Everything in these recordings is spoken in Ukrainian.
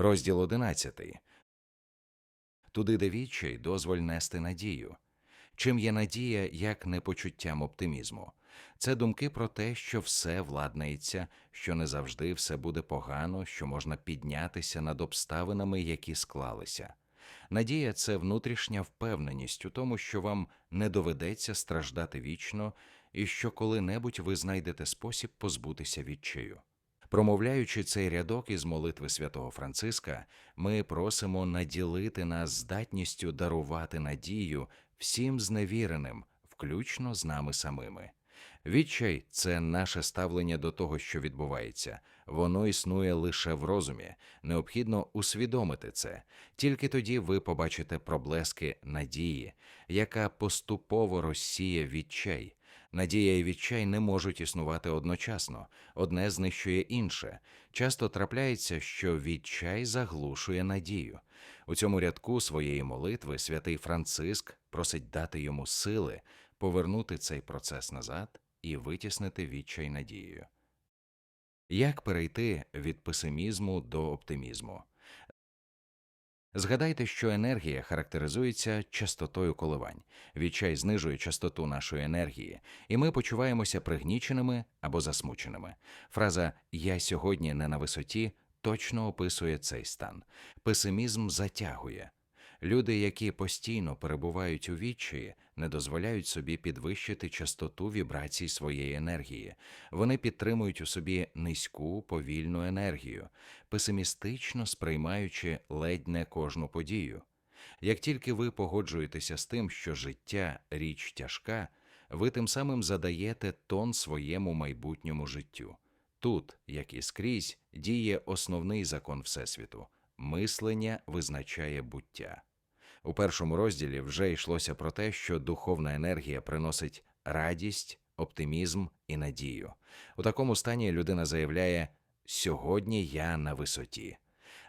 Розділ 11. Туди, де відчай, дозволь нести надію. Чим є надія, як не почуттям оптимізму? Це думки про те, що все владнається, що не завжди все буде погано, що можна піднятися над обставинами, які склалися. Надія це внутрішня впевненість у тому, що вам не доведеться страждати вічно, і що коли-небудь ви знайдете спосіб позбутися відчаю. Промовляючи цей рядок із молитви святого Франциска, ми просимо наділити нас здатністю дарувати надію всім зневіреним, включно з нами самими. Відчай це наше ставлення до того, що відбувається. Воно існує лише в розумі. Необхідно усвідомити це. Тільки тоді ви побачите проблески надії, яка поступово розсіє відчай. Надія і відчай не можуть існувати одночасно, одне знищує інше. Часто трапляється, що відчай заглушує надію. У цьому рядку своєї молитви святий Франциск просить дати йому сили повернути цей процес назад і витіснити відчай надією. Як перейти від песимізму до оптимізму? Згадайте, що енергія характеризується частотою коливань. Відчай знижує частоту нашої енергії, і ми почуваємося пригніченими або засмученими. Фраза Я сьогодні не на висоті точно описує цей стан. Песимізм затягує. Люди, які постійно перебувають у відчаї, не дозволяють собі підвищити частоту вібрацій своєї енергії. Вони підтримують у собі низьку повільну енергію, песимістично сприймаючи ледь не кожну подію. Як тільки ви погоджуєтеся з тим, що життя річ тяжка, ви тим самим задаєте тон своєму майбутньому життю. Тут, як і скрізь, діє основний закон Всесвіту мислення визначає буття. У першому розділі вже йшлося про те, що духовна енергія приносить радість, оптимізм і надію. У такому стані людина заявляє сьогодні я на висоті.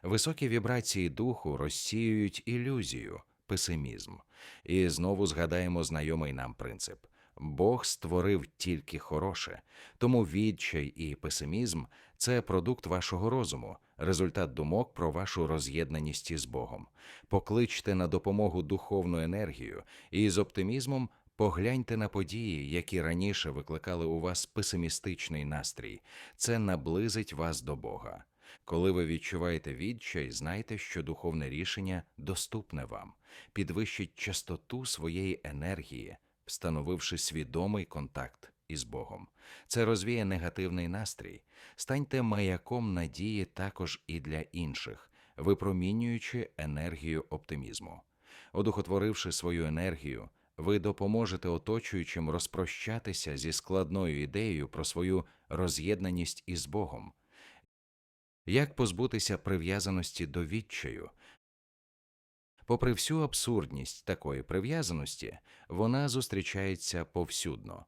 Високі вібрації духу розсіюють ілюзію, песимізм. І знову згадаємо знайомий нам принцип. Бог створив тільки хороше, тому відчай і песимізм це продукт вашого розуму, результат думок про вашу роз'єднаність із Богом. Покличте на допомогу духовну енергію і з оптимізмом погляньте на події, які раніше викликали у вас песимістичний настрій. Це наблизить вас до Бога. Коли ви відчуваєте відчай, знайте, що духовне рішення доступне вам, підвищить частоту своєї енергії, встановивши свідомий контакт із Богом. Це розвіє негативний настрій. Станьте маяком надії також і для інших, випромінюючи енергію оптимізму. Одухотворивши свою енергію, ви допоможете оточуючим розпрощатися зі складною ідеєю про свою роз'єднаність із Богом. Як позбутися прив'язаності до відчаю? Попри всю абсурдність такої прив'язаності, вона зустрічається повсюдно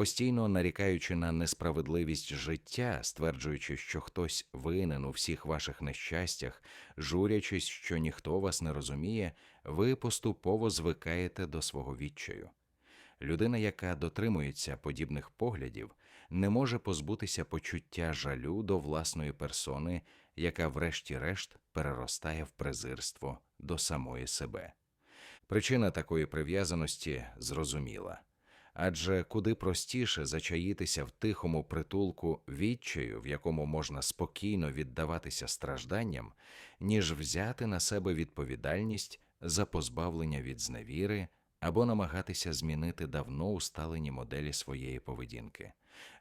постійно нарікаючи на несправедливість життя, стверджуючи, що хтось винен у всіх ваших нещастях, журячись, що ніхто вас не розуміє, ви поступово звикаєте до свого відчаю. Людина, яка дотримується подібних поглядів, не може позбутися почуття жалю до власної персони, яка, врешті-решт, переростає в презирство до самої себе. Причина такої прив'язаності зрозуміла адже куди простіше зачаїтися в тихому притулку відчаю, в якому можна спокійно віддаватися стражданням, ніж взяти на себе відповідальність за позбавлення від зневіри або намагатися змінити давно усталені моделі своєї поведінки.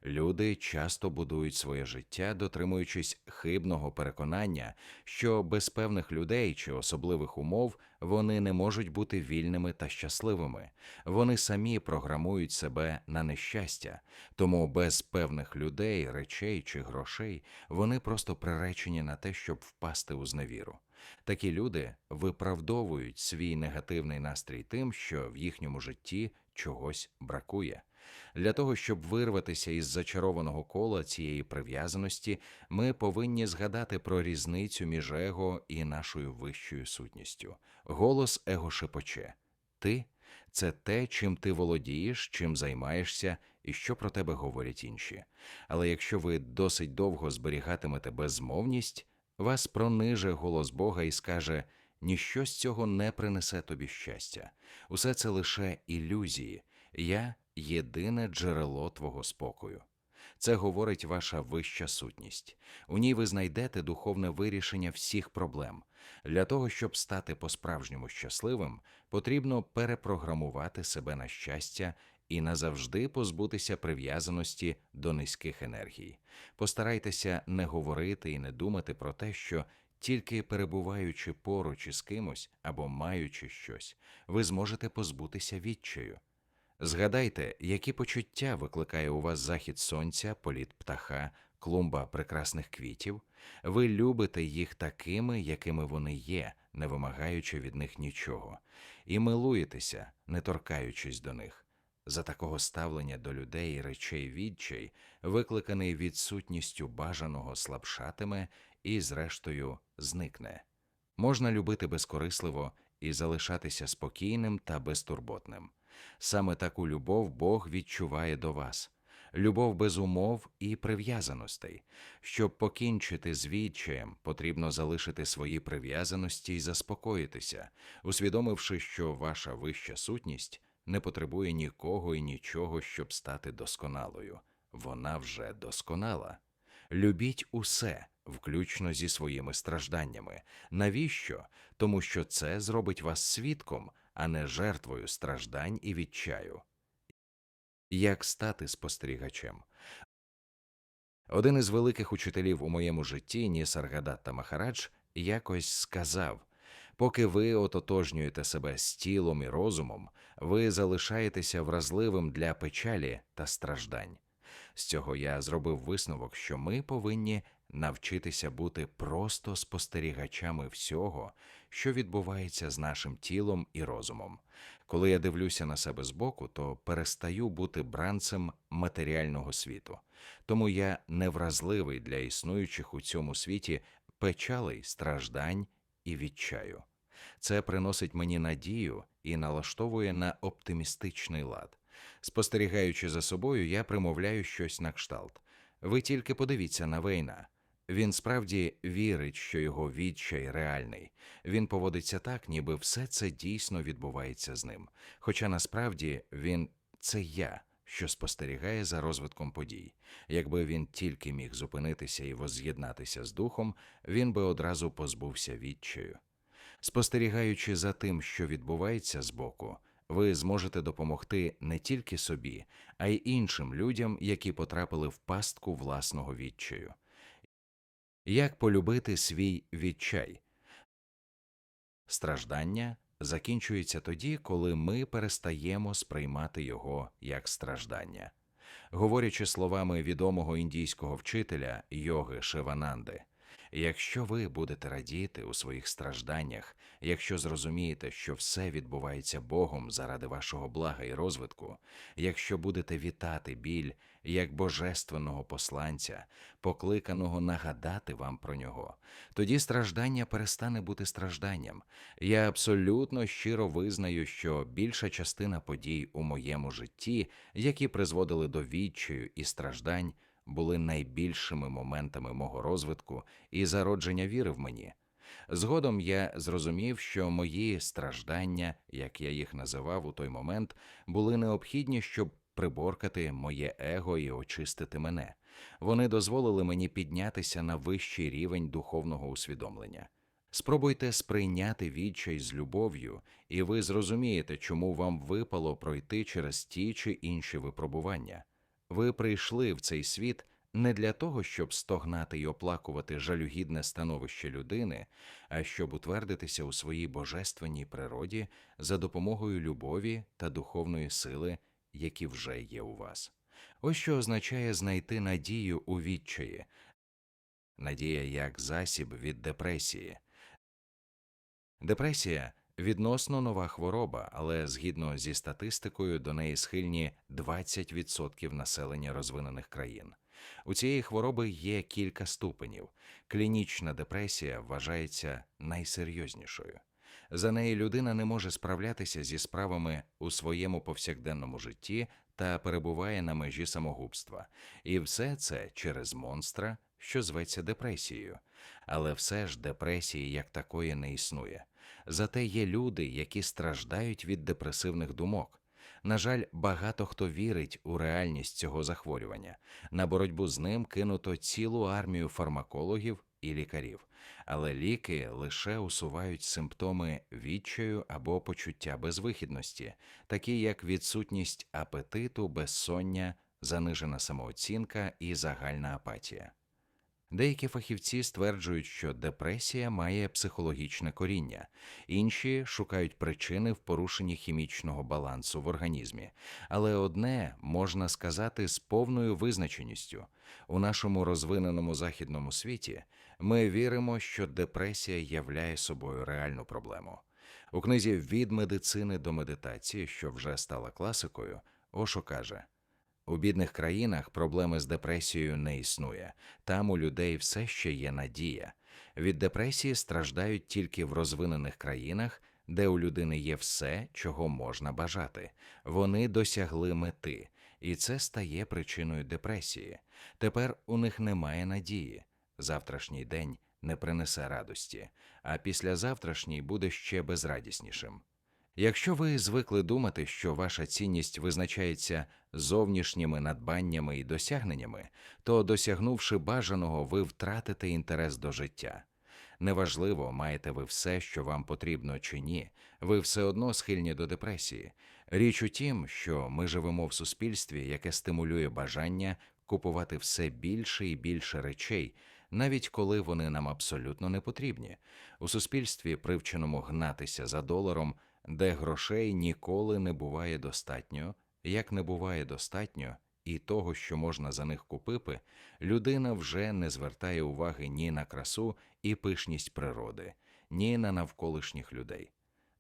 Люди часто будують своє життя, дотримуючись хибного переконання, що без певних людей чи особливих умов вони не можуть бути вільними та щасливими, вони самі програмують себе на нещастя, тому без певних людей, речей чи грошей вони просто приречені на те, щоб впасти у зневіру. Такі люди виправдовують свій негативний настрій тим, що в їхньому житті чогось бракує. Для того, щоб вирватися із зачарованого кола цієї прив'язаності, ми повинні згадати про різницю між его і нашою вищою сутністю. Голос его шепоче Ти це те, чим ти володієш, чим займаєшся і що про тебе говорять інші. Але якщо ви досить довго зберігатимете безмовність, вас прониже голос Бога і скаже: ніщо з цього не принесе тобі щастя. Усе це лише ілюзії. Я єдине джерело твого спокою. Це говорить ваша вища сутність. У ній ви знайдете духовне вирішення всіх проблем. Для того, щоб стати по-справжньому щасливим, потрібно перепрограмувати себе на щастя і назавжди позбутися прив'язаності до низьких енергій. Постарайтеся не говорити і не думати про те, що тільки перебуваючи поруч із кимось або маючи щось, ви зможете позбутися відчаю. Згадайте, які почуття викликає у вас захід сонця, політ птаха, клумба прекрасних квітів. Ви любите їх такими, якими вони є, не вимагаючи від них нічого, і милуєтеся, не торкаючись до них. За такого ставлення до людей речей відчай, викликаний відсутністю бажаного слабшатиме і, зрештою, зникне. Можна любити безкорисливо і залишатися спокійним та безтурботним. Саме таку любов Бог відчуває до вас, любов без умов і прив'язаностей. Щоб покінчити з відчаєм, потрібно залишити свої прив'язаності і заспокоїтися, усвідомивши, що ваша вища сутність не потребує нікого і нічого, щоб стати досконалою. Вона вже досконала. Любіть усе, включно зі своїми стражданнями. Навіщо? Тому що це зробить вас свідком, а не жертвою страждань і відчаю. Як стати спостерігачем? Один із великих учителів у моєму житті, Нісаргадатта Махарадж, якось сказав поки ви ототожнюєте себе з тілом і розумом, ви залишаєтеся вразливим для печалі та страждань. З цього я зробив висновок, що ми повинні навчитися бути просто спостерігачами всього, що відбувається з нашим тілом і розумом. Коли я дивлюся на себе збоку, то перестаю бути бранцем матеріального світу, тому я невразливий для існуючих у цьому світі печалей, страждань і відчаю. Це приносить мені надію і налаштовує на оптимістичний лад. Спостерігаючи за собою, я примовляю щось на кшталт. Ви тільки подивіться на Вейна. Він справді вірить, що його відчай реальний. Він поводиться так, ніби все це дійсно відбувається з ним. Хоча насправді він це я, що спостерігає за розвитком подій. Якби він тільки міг зупинитися і воз'єднатися з духом, він би одразу позбувся відчаю. Спостерігаючи за тим, що відбувається збоку, ви зможете допомогти не тільки собі, а й іншим людям, які потрапили в пастку власного відчаю. Як полюбити свій відчай? Страждання закінчується тоді, коли ми перестаємо сприймати його як страждання. Говорячи словами відомого індійського вчителя йоги Шивананди, Якщо ви будете радіти у своїх стражданнях, якщо зрозумієте, що все відбувається Богом заради вашого блага і розвитку, якщо будете вітати біль як божественного посланця, покликаного нагадати вам про нього, тоді страждання перестане бути стражданням. Я абсолютно щиро визнаю, що більша частина подій у моєму житті, які призводили до відчаю і страждань були найбільшими моментами мого розвитку і зародження віри в мені. Згодом я зрозумів, що мої страждання, як я їх називав у той момент, були необхідні, щоб приборкати моє его і очистити мене. Вони дозволили мені піднятися на вищий рівень духовного усвідомлення. Спробуйте сприйняти відчай з любов'ю, і ви зрозумієте, чому вам випало пройти через ті чи інші випробування. Ви прийшли в цей світ не для того, щоб стогнати й оплакувати жалюгідне становище людини, а щоб утвердитися у своїй божественній природі за допомогою любові та духовної сили, які вже є у вас. Ось що означає знайти надію у відчаї, надія як засіб від депресії. Депресія Відносно нова хвороба, але згідно зі статистикою, до неї схильні 20% населення розвинених країн. У цієї хвороби є кілька ступенів. Клінічна депресія вважається найсерйознішою. За неї людина не може справлятися зі справами у своєму повсякденному житті та перебуває на межі самогубства. І все це через монстра, що зветься депресією. Але все ж депресії як такої не існує. Зате є люди, які страждають від депресивних думок. На жаль, багато хто вірить у реальність цього захворювання. На боротьбу з ним кинуто цілу армію фармакологів і лікарів, але ліки лише усувають симптоми відчаю або почуття безвихідності, такі як відсутність апетиту, безсоння, занижена самооцінка і загальна апатія. Деякі фахівці стверджують, що депресія має психологічне коріння, інші шукають причини в порушенні хімічного балансу в організмі. Але одне можна сказати з повною визначеністю: у нашому розвиненому західному світі ми віримо, що депресія являє собою реальну проблему. У книзі Від медицини до медитації, що вже стала класикою, Ошо каже. У бідних країнах проблеми з депресією не існує, там у людей все ще є надія. Від депресії страждають тільки в розвинених країнах, де у людини є все, чого можна бажати. Вони досягли мети, і це стає причиною депресії. Тепер у них немає надії. Завтрашній день не принесе радості, а післязавтрашній буде ще безрадіснішим. Якщо ви звикли думати, що ваша цінність визначається зовнішніми надбаннями і досягненнями, то досягнувши бажаного, ви втратите інтерес до життя. Неважливо, маєте ви все, що вам потрібно чи ні, ви все одно схильні до депресії. Річ у тім, що ми живемо в суспільстві, яке стимулює бажання купувати все більше і більше речей, навіть коли вони нам абсолютно не потрібні. У суспільстві, привченому гнатися за доларом, де грошей ніколи не буває достатньо, як не буває достатньо і того, що можна за них купити, людина вже не звертає уваги ні на красу і пишність природи, ні на навколишніх людей.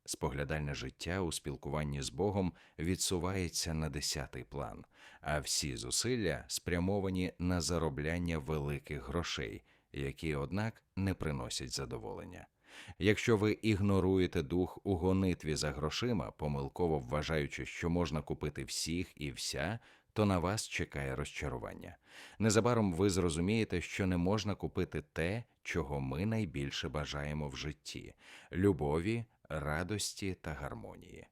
Споглядальне життя у спілкуванні з Богом відсувається на десятий план, а всі зусилля спрямовані на заробляння великих грошей, які, однак, не приносять задоволення. Якщо ви ігноруєте дух у гонитві за грошима, помилково вважаючи, що можна купити всіх і вся, то на вас чекає розчарування. Незабаром ви зрозумієте, що не можна купити те, чого ми найбільше бажаємо в житті любові, радості та гармонії.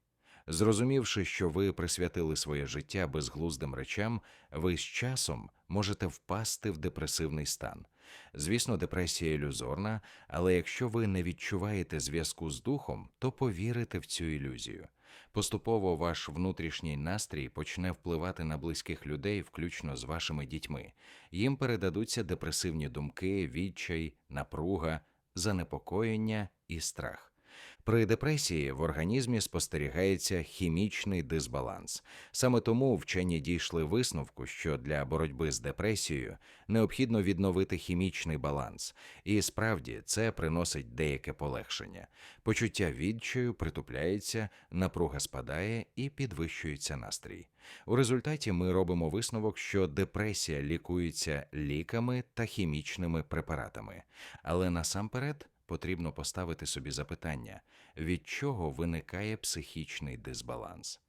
Зрозумівши, що ви присвятили своє життя безглуздим речам, ви з часом можете впасти в депресивний стан. Звісно, депресія ілюзорна, але якщо ви не відчуваєте зв'язку з духом, то повірите в цю ілюзію. Поступово ваш внутрішній настрій почне впливати на близьких людей, включно з вашими дітьми. Їм передадуться депресивні думки, відчай, напруга, занепокоєння і страх. При депресії в організмі спостерігається хімічний дисбаланс. Саме тому вчені дійшли висновку, що для боротьби з депресією необхідно відновити хімічний баланс, і справді це приносить деяке полегшення. Почуття відчаю притупляється, напруга спадає і підвищується настрій. У результаті ми робимо висновок, що депресія лікується ліками та хімічними препаратами, але насамперед потрібно поставити собі запитання, від чого виникає психічний дисбаланс.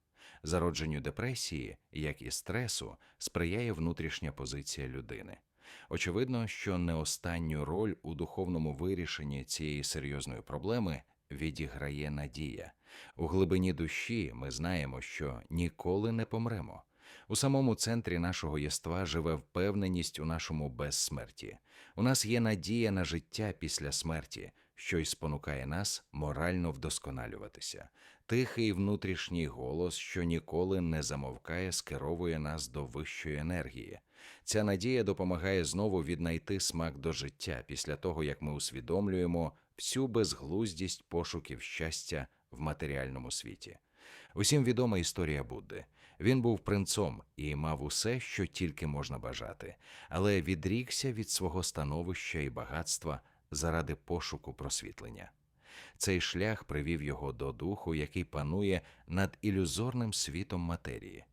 Зародженню депресії, як і стресу, сприяє внутрішня позиція людини. Очевидно, що не останню роль у духовному вирішенні цієї серйозної проблеми відіграє надія. У глибині душі ми знаємо, що ніколи не помремо. У самому центрі нашого єства живе впевненість у нашому безсмерті. У нас є надія на життя після смерті, що й спонукає нас морально вдосконалюватися. Тихий внутрішній голос, що ніколи не замовкає, скеровує нас до вищої енергії. Ця надія допомагає знову віднайти смак до життя після того, як ми усвідомлюємо всю безглуздість пошуків щастя в матеріальному світі. Усім відома історія Будди. Він був принцом і мав усе, що тільки можна бажати, але відрікся від свого становища і багатства заради пошуку просвітлення. Цей шлях привів його до духу, який панує над ілюзорним світом матерії.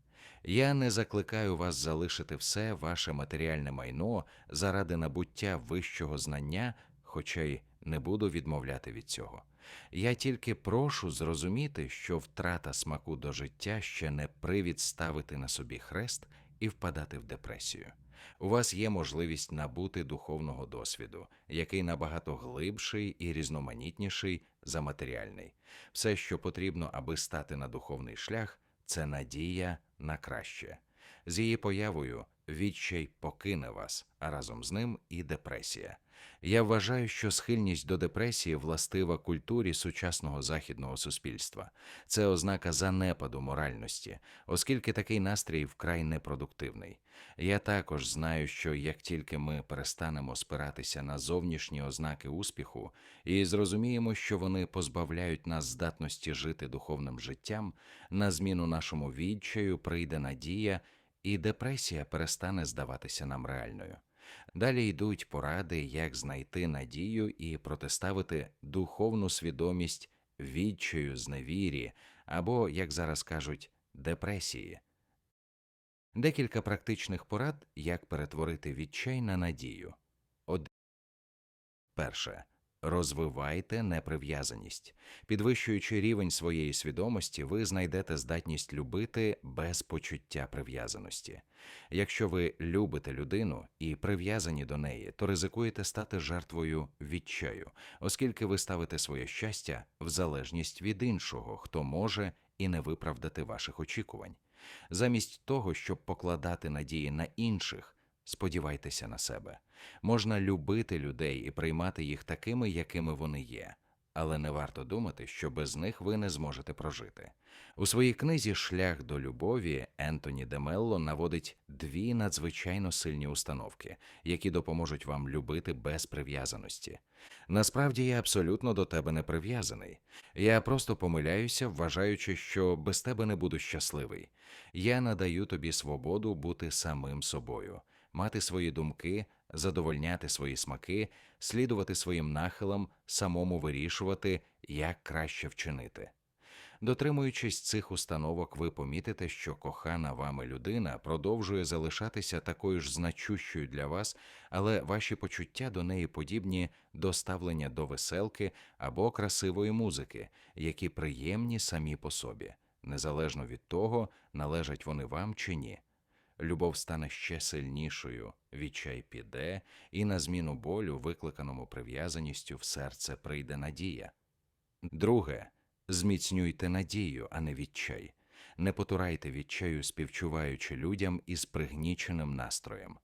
Я не закликаю вас залишити все ваше матеріальне майно заради набуття вищого знання, хоча й не буду відмовляти від цього. Я тільки прошу зрозуміти, що втрата смаку до життя ще не привід ставити на собі хрест і впадати в депресію. У вас є можливість набути духовного досвіду, який набагато глибший і різноманітніший за матеріальний. Все, що потрібно, аби стати на духовний шлях, це надія на краще. З її появою відчай покине вас, а разом з ним і депресія. Я вважаю, що схильність до депресії властива культурі сучасного західного суспільства. Це ознака занепаду моральності, оскільки такий настрій вкрай непродуктивний. Я також знаю, що як тільки ми перестанемо спиратися на зовнішні ознаки успіху і зрозуміємо, що вони позбавляють нас здатності жити духовним життям, на зміну нашому відчаю прийде надія, і депресія перестане здаватися нам реальною. Далі йдуть поради, як знайти надію і протиставити духовну свідомість відчаю, зневірі або, як зараз кажуть, депресії. Декілька практичних порад, як перетворити відчай на надію. Перше. Розвивайте неприв'язаність. Підвищуючи рівень своєї свідомості, ви знайдете здатність любити без почуття прив'язаності. Якщо ви любите людину і прив'язані до неї, то ризикуєте стати жертвою відчаю, оскільки ви ставите своє щастя в залежність від іншого, хто може і не виправдати ваших очікувань. Замість того, щоб покладати надії на інших, сподівайтеся на себе. Можна любити людей і приймати їх такими, якими вони є, але не варто думати, що без них ви не зможете прожити. У своїй книзі Шлях до любові Ентоні Демелло наводить дві надзвичайно сильні установки, які допоможуть вам любити без прив'язаності. Насправді я абсолютно до тебе не прив'язаний. Я просто помиляюся, вважаючи, що без тебе не буду щасливий. Я надаю тобі свободу бути самим собою, мати свої думки, задовольняти свої смаки, слідувати своїм нахилам, самому вирішувати, як краще вчинити. Дотримуючись цих установок, ви помітите, що кохана вами людина продовжує залишатися такою ж значущою для вас, але ваші почуття до неї подібні до ставлення до веселки або красивої музики, які приємні самі по собі, незалежно від того, належать вони вам чи ні. Любов стане ще сильнішою, відчай піде, і на зміну болю, викликаному прив'язаністю, в серце прийде надія. Друге, зміцнюйте надію, а не відчай. Не потурайте відчаю, співчуваючи людям із пригніченим настроєм.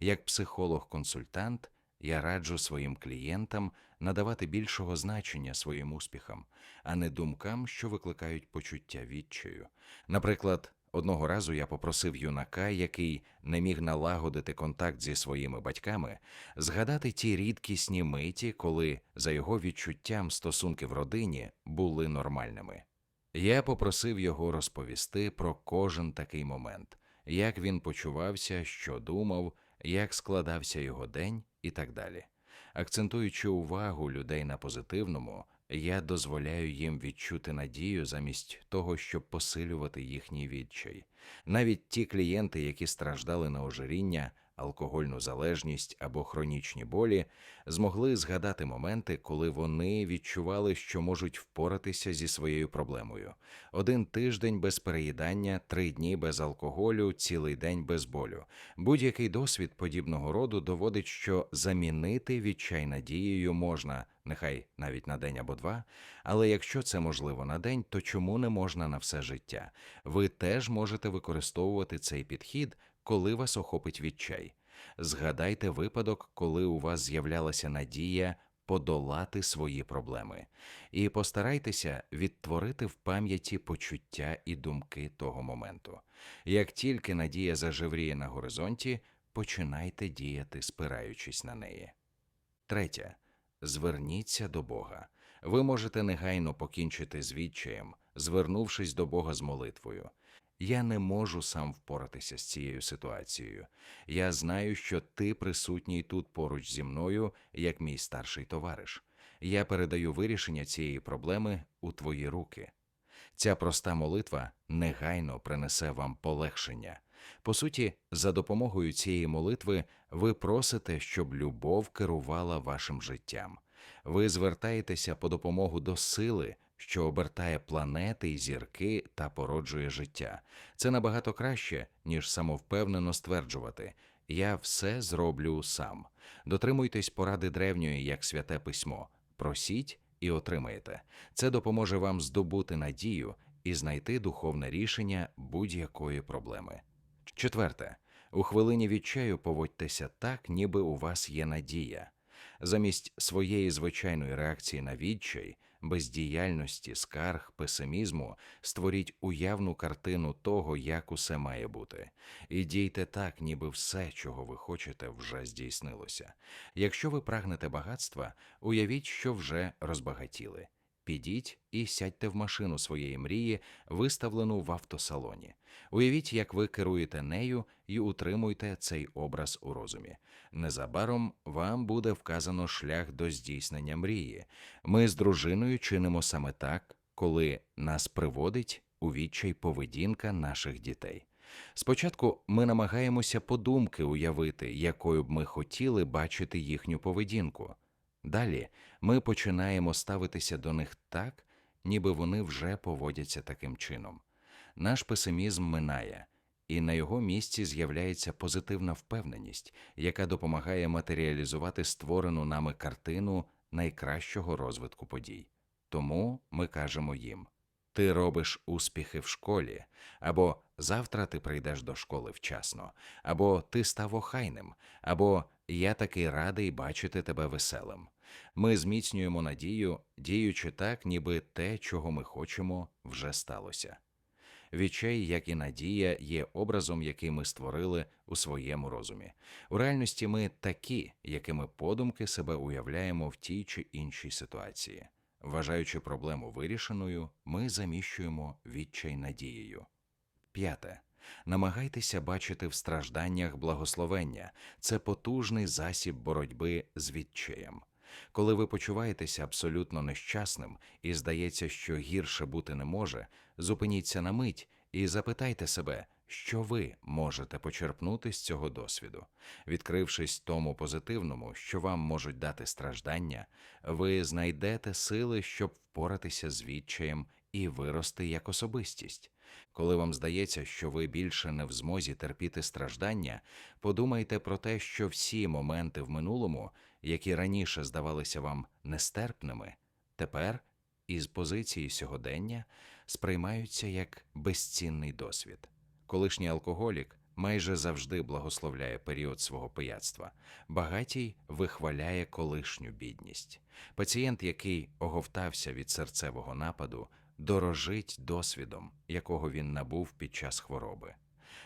Як психолог-консультант, я раджу своїм клієнтам надавати більшого значення своїм успіхам, а не думкам, що викликають почуття відчаю. Наприклад, Одного разу я попросив юнака, який не міг налагодити контакт зі своїми батьками, згадати ті рідкісні миті, коли, за його відчуттям, стосунки в родині були нормальними. Я попросив його розповісти про кожен такий момент, як він почувався, що думав, як складався його день і так далі. Акцентуючи увагу людей на позитивному, я дозволяю їм відчути надію замість того, щоб посилювати їхній відчай. Навіть ті клієнти, які страждали на ожиріння, алкогольну залежність або хронічні болі, змогли згадати моменти, коли вони відчували, що можуть впоратися зі своєю проблемою. Один тиждень без переїдання, три дні без алкоголю, цілий день без болю. Будь-який досвід подібного роду доводить, що замінити відчай надією можна, нехай навіть на день або два. Але якщо це можливо на день, то чому не можна на все життя? Ви теж можете використовувати цей підхід коли вас охопить відчай. Згадайте випадок, коли у вас з'являлася надія подолати свої проблеми, і постарайтеся відтворити в пам'яті почуття і думки того моменту. Як тільки надія зажевріє на горизонті, починайте діяти, спираючись на неї. Третє. Зверніться до Бога. Ви можете негайно покінчити з відчаєм, звернувшись до Бога з молитвою. Я не можу сам впоратися з цією ситуацією. Я знаю, що ти присутній тут поруч зі мною, як мій старший товариш. Я передаю вирішення цієї проблеми у твої руки. Ця проста молитва негайно принесе вам полегшення. По суті, за допомогою цієї молитви ви просите, щоб любов керувала вашим життям. Ви звертаєтеся по допомогу до сили, що обертає планети й зірки та породжує життя. Це набагато краще, ніж самовпевнено стверджувати Я все зроблю сам. Дотримуйтесь поради древньої, як святе письмо. Просіть і отримаєте. Це допоможе вам здобути надію і знайти духовне рішення будь-якої проблеми. Четверте. У хвилині відчаю поводьтеся так, ніби у вас є надія. Замість своєї звичайної реакції на відчай, бездіяльності, скарг, песимізму, створіть уявну картину того, як усе має бути, і дійте так, ніби все, чого ви хочете, вже здійснилося. Якщо ви прагнете багатства, уявіть, що вже розбагатіли. Підіть і сядьте в машину своєї мрії, виставлену в автосалоні. Уявіть, як ви керуєте нею і утримуйте цей образ у розумі. Незабаром вам буде вказано шлях до здійснення мрії. Ми з дружиною чинимо саме так, коли нас приводить у відчай поведінка наших дітей. Спочатку ми намагаємося подумки уявити, якою б ми хотіли бачити їхню поведінку. Далі ми починаємо ставитися до них так, ніби вони вже поводяться таким чином. Наш песимізм минає, і на його місці з'являється позитивна впевненість, яка допомагає матеріалізувати створену нами картину найкращого розвитку подій. Тому ми кажемо їм: ти робиш успіхи в школі, або завтра ти прийдеш до школи вчасно, або ти став охайним, або я такий радий бачити тебе веселим. Ми зміцнюємо надію, діючи так, ніби те, чого ми хочемо, вже сталося. Відчай, як і надія, є образом, який ми створили у своєму розумі. У реальності ми такі, якими подумки себе уявляємо в тій чи іншій ситуації. Вважаючи проблему вирішеною, ми заміщуємо відчай надією. П'яте. Намагайтеся бачити в стражданнях благословення це потужний засіб боротьби з відчаєм. Коли ви почуваєтеся абсолютно нещасним і здається, що гірше бути не може, зупиніться на мить і запитайте себе, що ви можете почерпнути з цього досвіду. Відкрившись тому позитивному, що вам можуть дати страждання, ви знайдете сили, щоб впоратися з відчаєм і вирости як особистість. Коли вам здається, що ви більше не в змозі терпіти страждання, подумайте про те, що всі моменти в минулому, які раніше здавалися вам нестерпними, тепер із позиції сьогодення сприймаються як безцінний досвід. Колишній алкоголік майже завжди благословляє період свого пияцтва, багатій вихваляє колишню бідність. Пацієнт, який оговтався від серцевого нападу, дорожить досвідом, якого він набув під час хвороби.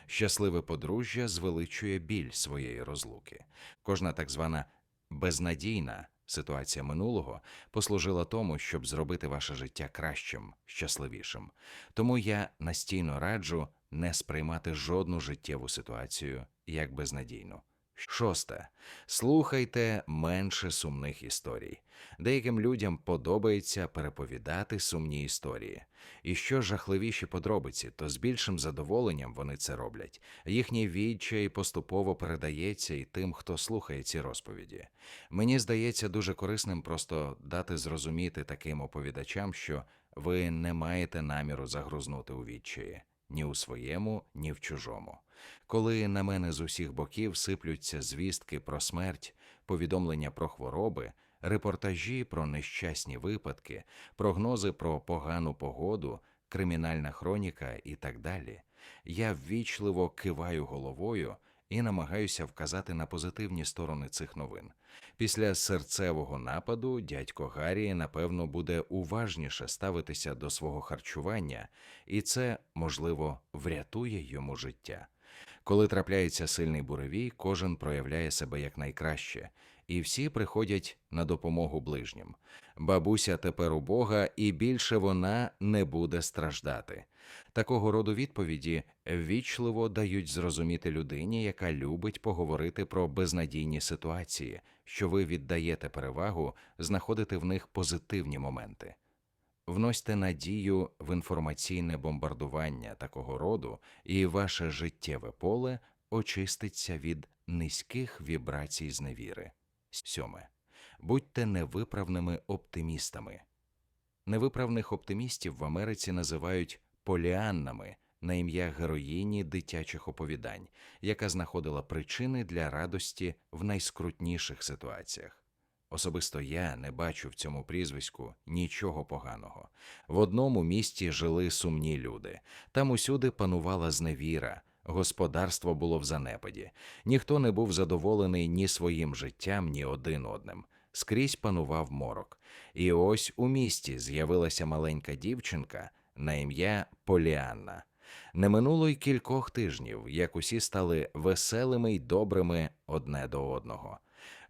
Щасливе подружжя звеличує біль своєї розлуки. Кожна так звана безнадійна ситуація минулого послужила тому, щоб зробити ваше життя кращим, щасливішим. Тому я настійно раджу не сприймати жодну життєву ситуацію як безнадійну. Шосте. Слухайте менше сумних історій. Деяким людям подобається переповідати сумні історії. І що жахливіші подробиці, то з більшим задоволенням вони це роблять. Їхній відчай поступово передається і тим, хто слухає ці розповіді. Мені здається дуже корисним просто дати зрозуміти таким оповідачам, що ви не маєте наміру загрузнути у відчаї ні у своєму, ні в чужому. Коли на мене з усіх боків сиплються звістки про смерть, повідомлення про хвороби, репортажі про нещасні випадки, прогнози про погану погоду, кримінальна хроніка і так далі, я ввічливо киваю головою і намагаюся вказати на позитивні сторони цих новин. Після серцевого нападу дядько Гаррі, напевно, буде уважніше ставитися до свого харчування, і це, можливо, врятує йому життя. Коли трапляється сильний буревій, кожен проявляє себе якнайкраще, і всі приходять на допомогу ближнім. Бабуся тепер у Бога, і більше вона не буде страждати. Такого роду відповіді ввічливо дають зрозуміти людині, яка любить поговорити про безнадійні ситуації, що ви віддаєте перевагу знаходити в них позитивні моменти. Вносьте надію в інформаційне бомбардування такого роду, і ваше життєве поле очиститься від низьких вібрацій зневіри. Сьоме. Будьте невиправними оптимістами. Невиправних оптимістів в Америці називають поліаннами, на ім'я героїні дитячих оповідань, яка знаходила причини для радості в найскрутніших ситуаціях. Особисто я не бачу в цьому прізвиську нічого поганого. В одному місті жили сумні люди, там усюди панувала зневіра, господарство було в занепаді, ніхто не був задоволений ні своїм життям, ні один одним. Скрізь панував морок. І ось у місті з'явилася маленька дівчинка на ім'я Поліанна. Не минуло й кількох тижнів, як усі стали веселими й добрими одне до одного.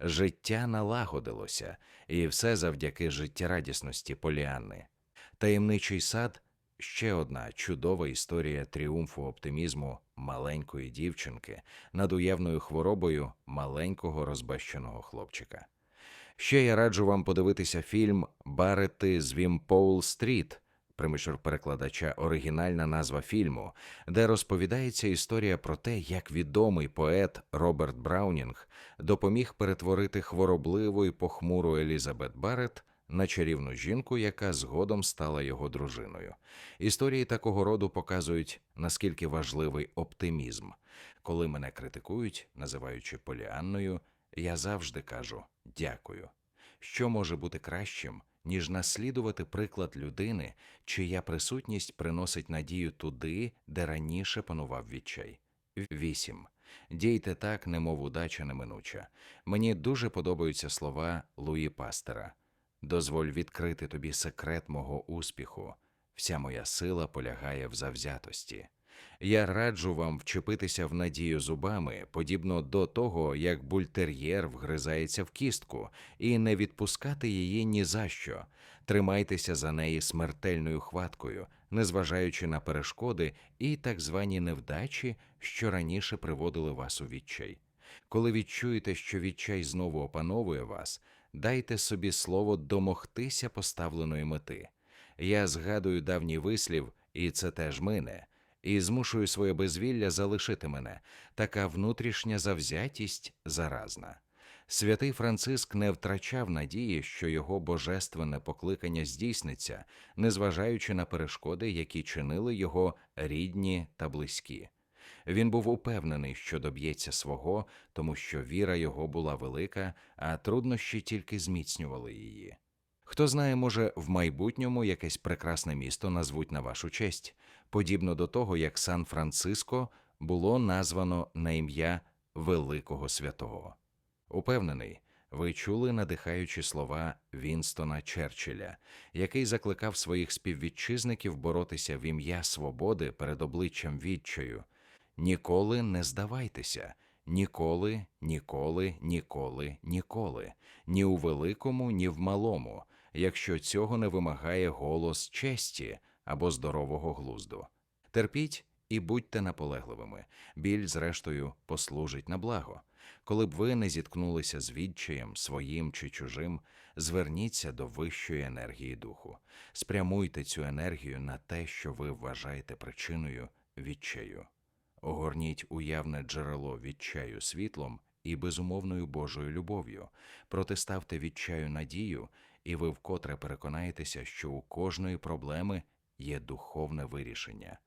Життя налагодилося, і все завдяки життєрадісності Поліанни. Таємничий сад ще одна чудова історія тріумфу оптимізму маленької дівчинки над уявною хворобою маленького розбещеного хлопчика. Ще я раджу вам подивитися фільм Барети з Вімпоул Стріт, примичур перекладача оригінальна назва фільму, де розповідається історія про те, як відомий поет Роберт Браунінг допоміг перетворити хворобливу і похмуру Елізабет Барет на чарівну жінку, яка згодом стала його дружиною. Історії такого роду показують, наскільки важливий оптимізм. Коли мене критикують, називаючи Поліанною, я завжди кажу дякую. Що може бути кращим, ніж наслідувати приклад людини, чия присутність приносить надію туди, де раніше панував відчай. 8. Дійте так, немов удача неминуча. Мені дуже подобаються слова Луї Пастера. Дозволь відкрити тобі секрет мого успіху. Вся моя сила полягає в завзятості. Я раджу вам вчепитися в надію зубами, подібно до того, як бультер'єр вгризається в кістку, і не відпускати її ні за що. Тримайтеся за неї смертельною хваткою, незважаючи на перешкоди і так звані невдачі, що раніше приводили вас у відчай. Коли відчуєте, що відчай знову опановує вас, дайте собі слово домогтися поставленої мети. Я згадую давній вислів, і це теж мине і змушую своє безвілля залишити мене, така внутрішня завзятість заразна. Святий Франциск не втрачав надії, що його божественне покликання здійсниться, незважаючи на перешкоди, які чинили його рідні та близькі. Він був упевнений, що доб'ється свого, тому що віра його була велика, а труднощі тільки зміцнювали її. Хто знає, може, в майбутньому якесь прекрасне місто назвуть на вашу честь, подібно до того, як Сан Франциско було названо на ім'я Великого Святого. Упевнений, ви чули надихаючі слова Вінстона Черчилля, який закликав своїх співвітчизників боротися в ім'я свободи перед обличчям відчаю. Ніколи не здавайтеся, ніколи, ніколи, ніколи, ніколи, ні у великому, ні в малому, якщо цього не вимагає голос честі або здорового глузду. Терпіть і будьте наполегливими. Біль, зрештою, послужить на благо. Коли б ви не зіткнулися з відчаєм своїм чи чужим, зверніться до вищої енергії духу, спрямуйте цю енергію на те, що ви вважаєте причиною відчаю. Огорніть уявне джерело відчаю світлом і безумовною Божою любов'ю, протиставте відчаю надію, і ви вкотре переконаєтеся, що у кожної проблеми є духовне вирішення.